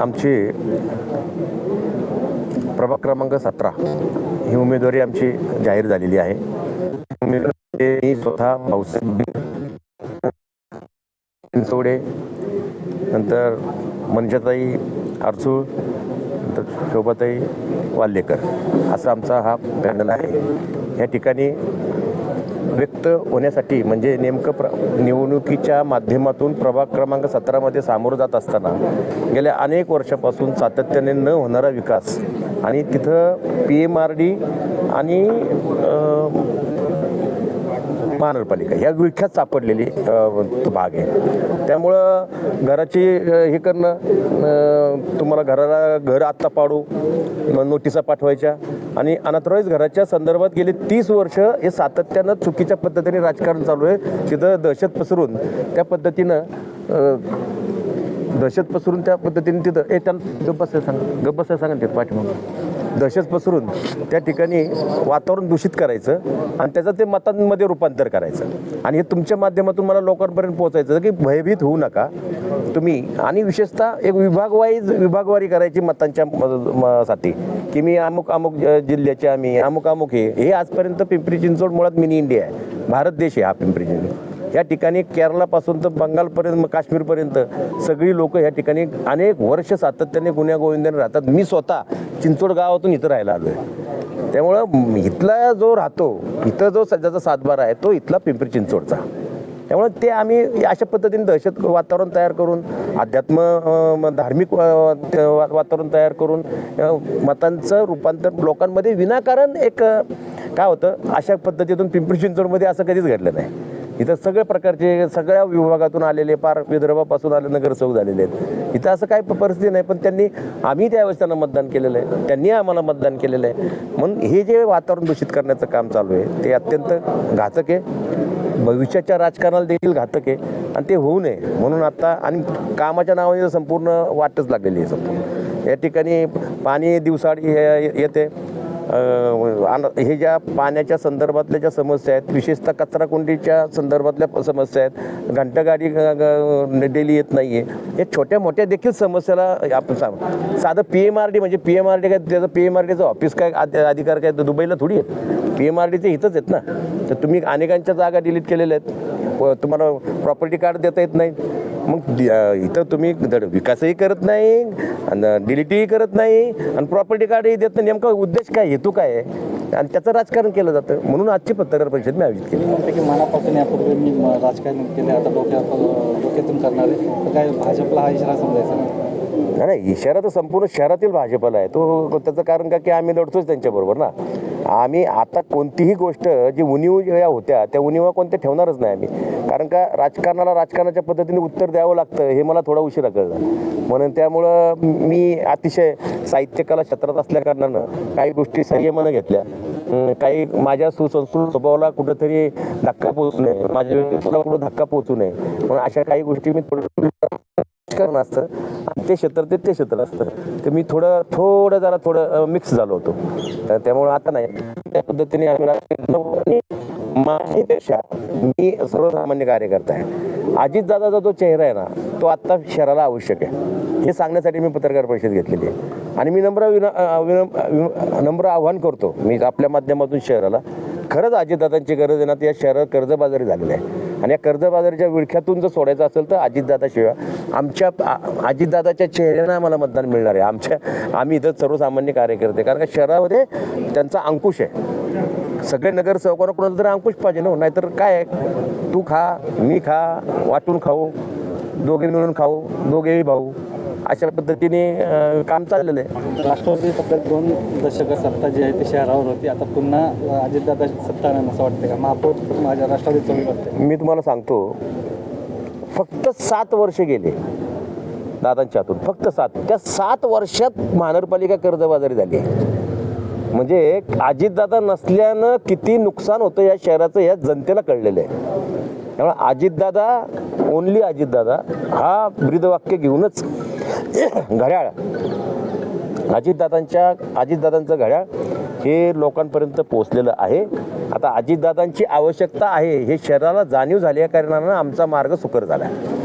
आमची प्रभाग क्रमांक सतरा ही उमेदवारी आमची जाहीर झालेली आहे. उमेदवारी स्वतः भाऊसाहेब चिंचवडे नंतर मनजाताई आरसूळ नंतर शोभाताई वाल्लेकर असा आमचा हा पॅनल आहे. या ठिकाणी व्यक्त होण्यासाठी म्हणजे नेमकं प्र निवडणुकीच्या माध्यमातून प्रभाग क्रमांक सतरामध्ये सामोरं जात असताना गेल्या अनेक वर्षापासून सातत्याने न होणारा विकास आणि तिथं पी एम आर डी आणि महानगरपालिका ह्या विळख्यात सापडलेली भाग आहे. त्यामुळं घराची हे करणं तुम्हाला घराला घर आत्ता पाडू नोटिसा पाठवायच्या आणि अनाथराईज घराच्या संदर्भात गेली तीस वर्ष हे सातत्यानं चुकीच्या पद्धतीने राजकारण चालू आहे. तिथं दहशत पसरून त्या पद्धतीनं दहशत पसरून त्या पद्धतीने तिथं ए त्यांना गप्प सांग सांगा गप्प सांगा ते पाठीमागं दहशत पसरून त्या ठिकाणी वातावरण दूषित करायचं आणि त्याचं ते मतांमध्ये रूपांतर करायचं. आणि हे तुमच्या माध्यमातून मला लोकांपर्यंत पोहोचायचं की भयभीत होऊ नका. तुम्ही आणि विशेषतः एक विभागवाईज विभागवारी करायची मतांच्या साठी. की मी अमुक अमुक जिल्ह्याचे आम्ही अमुक अमुक हे. हे आजपर्यंत पिंपरी चिंचवड मुळात मिनी इंडिया आहे. भारत देश आहे हा पिंपरी चिंचवड. या ठिकाणी केरळापासून तर बंगालपर्यंत मग काश्मीरपर्यंत सगळी लोक या ठिकाणी अनेक वर्ष सातत्याने गुण्यागोविंदाने राहतात. मी स्वतः चिंचवड गावातून इथं राहायला आलो आहे त्यामुळं इथला जो राहतो इथं जो सध्याचा सातबारा आहे तो इथला पिंपरी चिंचवडचा. त्यामुळे ते आम्ही अशा पद्धतीने दहशत वातावरण तयार करून अध्यात्म म- धार्मिक वा- वातावरण तयार करून मतांचं रूपांतर लोकांमध्ये विनाकारण एक काय होतं अशा पद्धतीतून पिंपरी चिंचवडमध्ये असं कधीच घडलं नाही. इथं सगळ्या प्रकारचे सगळ्या विभागातून आलेले पार विदर्भापासून आले नगरसेवक झालेले आहेत. इथं असं काही प- परिस्थिती नाही पण त्यांनी आम्ही त्यावेळेस त्यांना मतदान केलेलं आहे. त्यांनी आम्हाला मतदान केलेलं आहे. म्हणून हे जे वातावरण दूषित करण्याचं काम चालू आहे ते अत्यंत घातक आहे. भविष्याच्या राजकारणाला देखील घातक आहे. आणि ते होऊ नये. म्हणून आता आणि कामाच्या नावाने संपूर्ण वाटच लागलेली आहे संपूर्ण या ठिकाणी पाणी दिवसाआड ये- येते. हे ज्या पाण्याच्या संदर्भातल्या ज्या समस्या आहेत विशेषतः कचरा कुंडीच्या संदर्भातल्या समस्या आहेत घंटगाडी डेली येत नाही आहे या छोट्या मोठ्या देखील समस्याला आपण सांग साधं पी एम आर डी म्हणजे पी एम आर डी काय त्याचं पी एम आर डीचं ऑफिस काय अधिकार काय दुबईला थोडी आहे पी एम आर डीचे इथंच आहेत ना. तर तुम्ही अनेकांच्या जागा डिलीट केलेल्या आहेत. व तुम्हाला प्रॉपर्टी कार्ड देता येत नाही मग इथं तुम्ही धड विकासही करत नाही आणि डिलिटही करत नाही आणि प्रॉपर्टी कार्डही देत नाही नेमका उद्देश काय हेतू काय आहे? आणि त्याचं राजकारण केलं जातं. म्हणून आजची पत्रकार परिषद मी आयोजित केली म्हणते की मनापासून यापूर्वी मी राजकारण केले आता डोक्या डोक्यातून करणार आहे. काय भाजपला हा इशारा समजायचा नाही? नाही नाही इशारा तर संपूर्ण शहरातील भाजपला आहे. तो त्याचं कारण का की आम्ही लढतोच त्यांच्याबरोबर ना? आम्ही आता कोणतीही गोष्ट जी उणीव ज्या होत्या त्या उणीवा कोणत्या ठेवणारच नाही आम्ही. कारण का राजकारणाला राजकारणाच्या पद्धतीने उत्तर द्यावं लागतं हे मला थोडा उशिरा कळलं. म्हणून त्यामुळं मी अतिशय साहित्यकला क्षेत्रात असल्या कारणानं काही गोष्टी संयमानं घेतल्या. काही माझ्या सुसंस्कृत स्वभावाला कुठंतरी धक्का पोहोचू नये माझ्या व्यक्तित्वाला कुठं धक्का पोहोचू नये म्हणून अशा काही गोष्टी मी थोडं राजकारण असतं आणि ते क्षेत्र ते ते क्षेत्र असतं. तर मी थोडं थोडं जरा थोडं मिक्स झालो होतो. तर आता नाही. त्या पद्धतीने आम्ही माझ्यापेक्षा मी सर्वसामान्य कार्यकर्ता आहे. अजितदादाचा जो चेहरा आहे ना तो आत्ता शहराला आवश्यक आहे. हे सांगण्यासाठी मी पत्रकार परिषद घेतलेली आहे. आणि मी नम्र विन- नम्र आव्हान करतो मी आपल्या माध्यमातून शहराला. खरंच अजितदादांची गरज आहे ना या शहरात कर्जबाजारी झालेलं आहे. आणि या कर्जबाजारीच्या विळख्यातून जर सोडायचं असेल तर अजितदादाशिवाय आमच्या अजितदादाच्या चेहऱ्यानं आम्हाला मतदान मिळणार आहे. आमच्या आम्ही इथं सर्वसामान्य कार्यकर्ते कारण का शहरामध्ये त्यांचा अंकुश आहे. सगळे नगरसेवकांना कोणाला तरी अंकुश पाहिजे ना नाहीतर काय आहे? तू खा मी खा वाटून खाऊ दोघे मिळून खाऊ दोघेही भाऊ अशा पद्धतीने काम चाललेलं आहे. राष्ट्रवादी फक्त दोन दशक सत्ता जी आहे ती शहरावर होती. आता पुन्हा अजितदादा सत्ता असं वाटतं का? महापौर माझ्या वाटतं मी तुम्हाला सांगतो फक्त सात वर्ष गेले दादांच्या हातून. फक्त सात त्या सात वर्षात महानगरपालिका कर्जबाजारी झाली आहे. म्हणजे अजितदादा नसल्यानं किती नुकसान होतं या शहराचं या जनतेला कळलेलं आहे. त्यामुळे अजितदादा ओनली अजितदादा हा ब्रीदवाक्य घेऊनच घड्याळ अजितदादांच्या अजितदादांचं घड्याळ हे लोकांपर्यंत पोहोचलेलं आहे. आता अजितदादांची आवश्यकता आहे. हे शहराला जाणीव झाल्या कारणानं आमचा मार्ग सुकर झाला. आहे